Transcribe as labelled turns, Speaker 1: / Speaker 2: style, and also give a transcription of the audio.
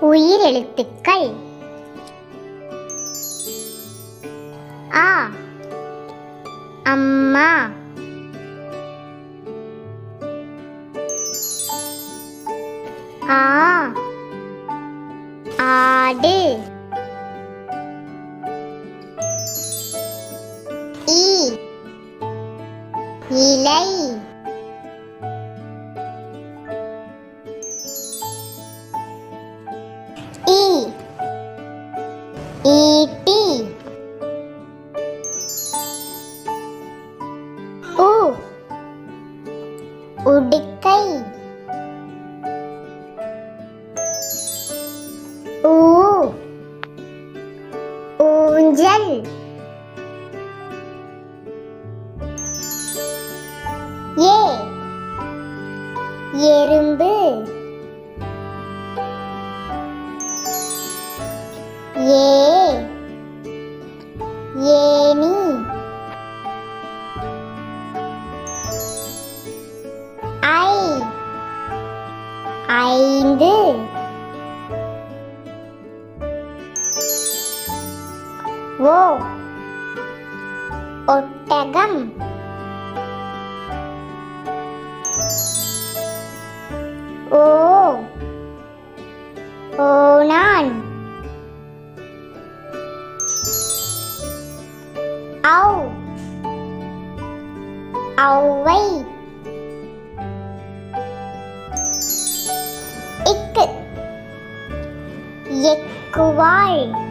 Speaker 1: உயிர் எழுத்துக்கள் ஆ அம்மா. ஆ ஆடு. இலை. உடுக்கை. ஊ. ஊஞ்சல். ஏ. எறும்பு. ஏ. ஐந்து ஓ ஒட்டகம் ஓ ஓனான் ஔ ஔவை inquiry.